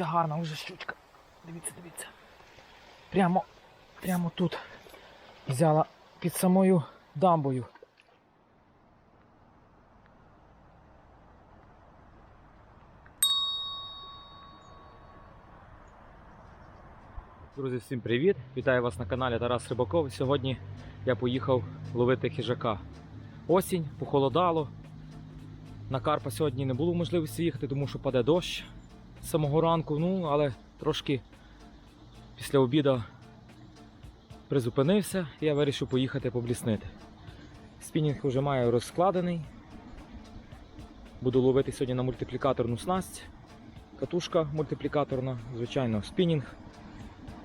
Дивіться, гарна вже щучка. Дивіться, дивіться. Прямо, прямо тут. Взяла під самою дамбою. Друзі, всім привіт! Вітаю вас на каналі Тарас Рибаков. Сьогодні я поїхав ловити хижака. Осінь, похолодало. На Карпа сьогодні не було можливості їхати, тому що паде дощ з самого ранку, ну, але трошки після обіду призупинився і я вирішив поїхати побліснити. Спінінг вже маю розкладений. Буду ловити сьогодні на мультиплікаторну снасть. Катушка мультиплікаторна, звичайно, спінінг.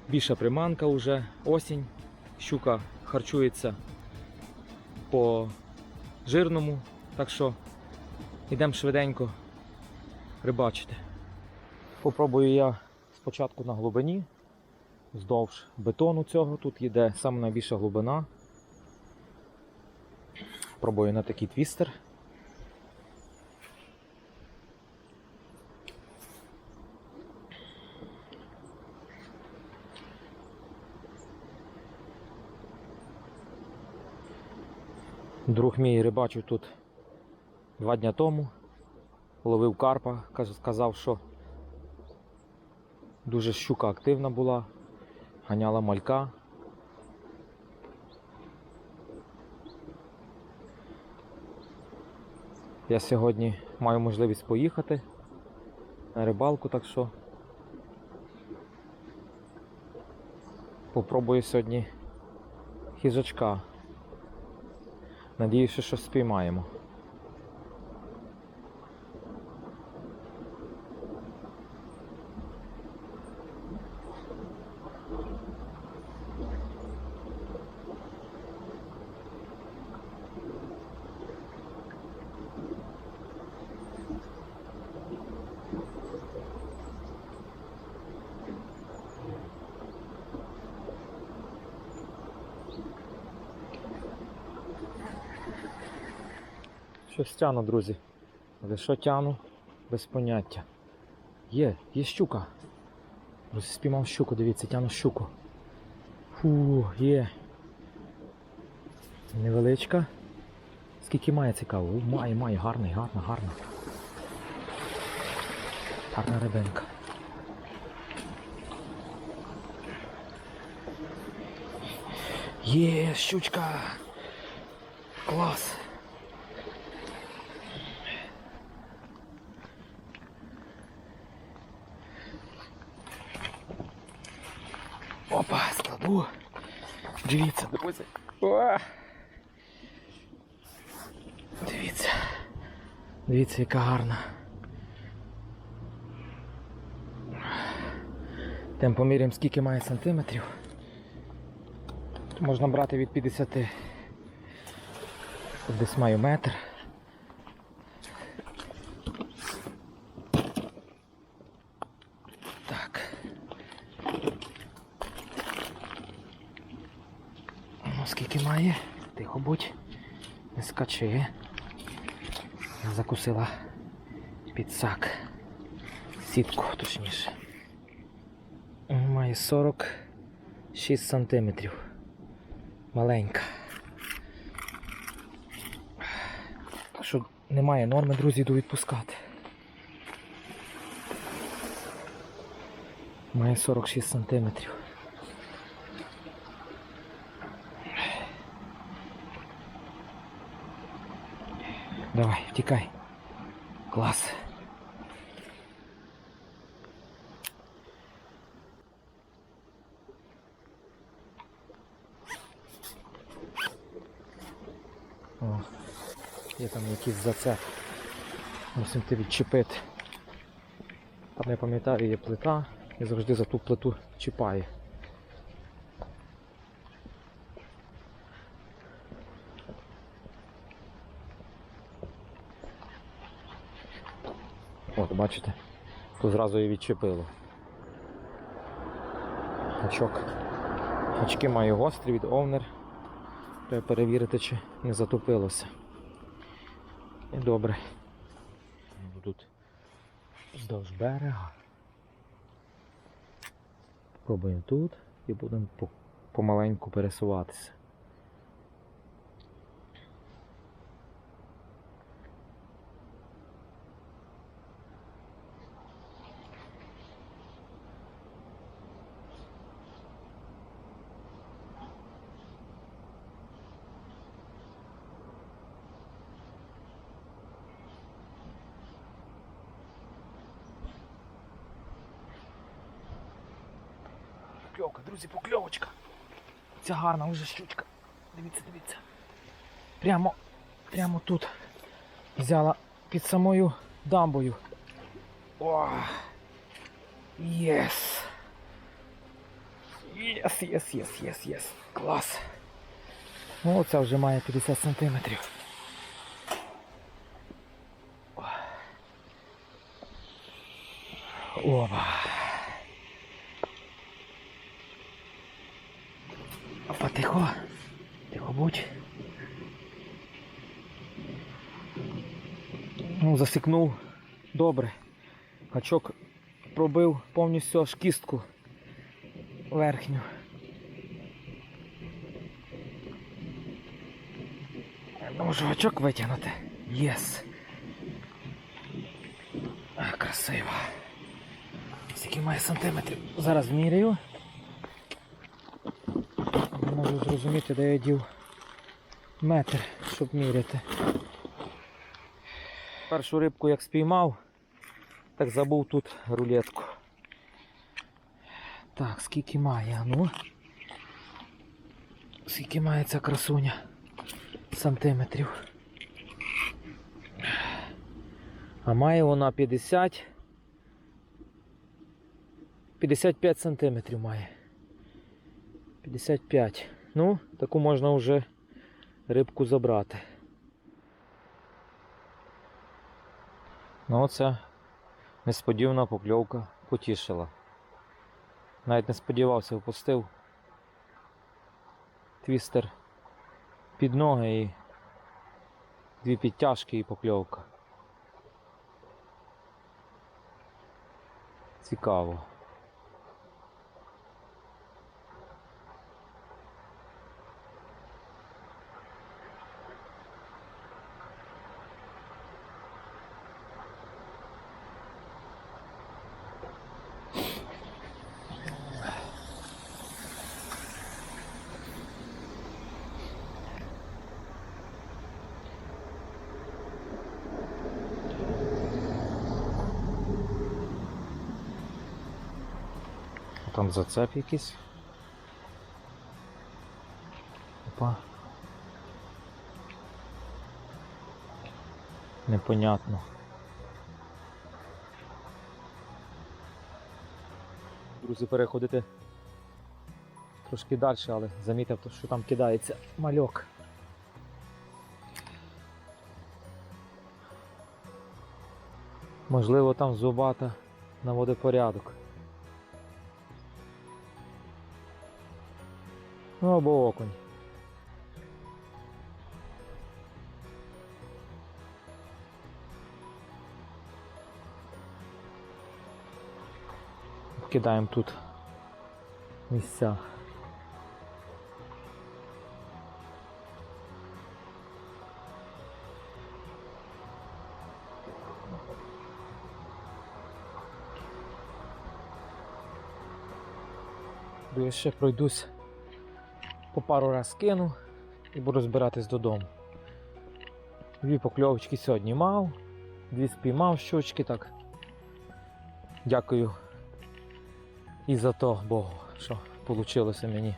Більша приманка вже, осінь. Щука харчується по жирному, так що йдемо швиденько рибачити. Попробую я спочатку на глибині, вздовж бетону цього. Тут йде саме найбільша глибина. Пробую на такий твістер. Друг мій рибачив тут два дня тому. Ловив карпа, каз- сказав, що дуже щука активна була, ганяла малька. Я сьогодні маю можливість поїхати на рибалку, так що попробую сьогодні хижачка. Надіюся, що спіймаємо. Щось тяну, друзі. Але що тяну? Без поняття. Є, є щука. Друзі, спіймав щуку, дивіться, тяну щуку. Фу, є. Невеличка. Скільки має цікаво? Має, має, гарний, гарна, гарна. Гарна рибинка. Є, щучка. Клас. Опа, складу. Дивіться, друзі. О! Дивіться. Дивіться, яка гарна. Тем поміряємо, скільки має сантиметрів. Можна брати від 50. Десь маю метр. Так. Скільки має? Тихо будь. Не скачи. Закусила підсак. Сітку, точніше. Має 46 сантиметрів. Маленька. Так що немає норми, друзі, йду відпускати. Має 46 сантиметрів. Давай, втікай. Клас. О, є там якийсь зацеп. Мусим ти відчепити. Там я пам'ятаю, є плита, і завжди за ту плиту чіпає. Бачите, тут зразу і відчепило. Гачок. Гачки маю гострі від овнер. Треба перевірити, чи не затопилося. І добре. Тут вздовж берега. Пробуємо тут і будемо помаленьку пересуватися. Покльовка, друзі, покльовочка. Ця гарна вже щучка. Дивіться, дивіться. Прямо, прямо тут. Взяла під самою дамбою. О! Єс! Єс, єс, єс, єс, єс. Клас. Ну, оця вже має 50 сантиметрів. Опа. Опа, тихо. Тихо будь. Ну, засікнув добре. Качок пробив повністю аж кістку верхню. Можу гачок витягнути. Єс. Красиво. Скільки має сантиметрів? Зараз міряю. Можу зрозуміти, де я дів метр, щоб міряти. Першу рибку як спіймав, так забув тут рулетку. Так, скільки має, ну? Скільки має ця красуня? Сантиметрів. А має вона 50. 55 сантиметрів має. 55. Ну, таку можна вже рибку забрати. Ну, оце несподівана покльовка потішила. Навіть не сподівався, впустив твістер під ноги і дві підтяжки і покльовка. Цікаво. Там зацеп якийсь. Опа. Непонятно. Друзі, переходити трошки далі, але замітив, що там кидається мальок. Можливо, там зубата наводить порядок. Ну або окунь. Кидаємо тут місця. Ще пройдусь по пару раз кину і буду збиратись додому. Дві покльовочки сьогодні мав, дві спіймав щучки так. Дякую і за то Богу, що вийшло мені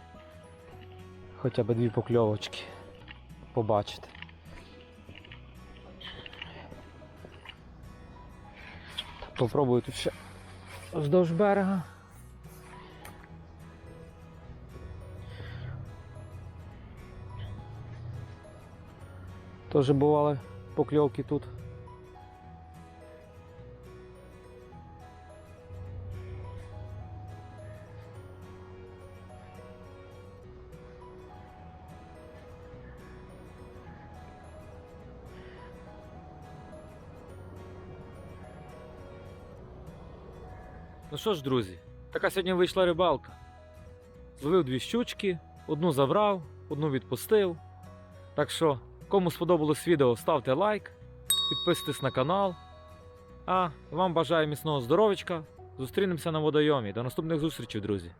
хоча б дві покльовочки побачити. Попробую тут ще вздовж берега. Теж бували покльовки тут. Ну що ж, друзі, Така сьогодні вийшла рибалка. Зловив дві щучки, одну забрав, одну відпустив. Так що, кому сподобалось відео, ставте лайк, підписуйтесь на канал. А вам бажаю міцного здоров'ячка. Зустрінемося на водойомі. До наступних зустрічей, друзі!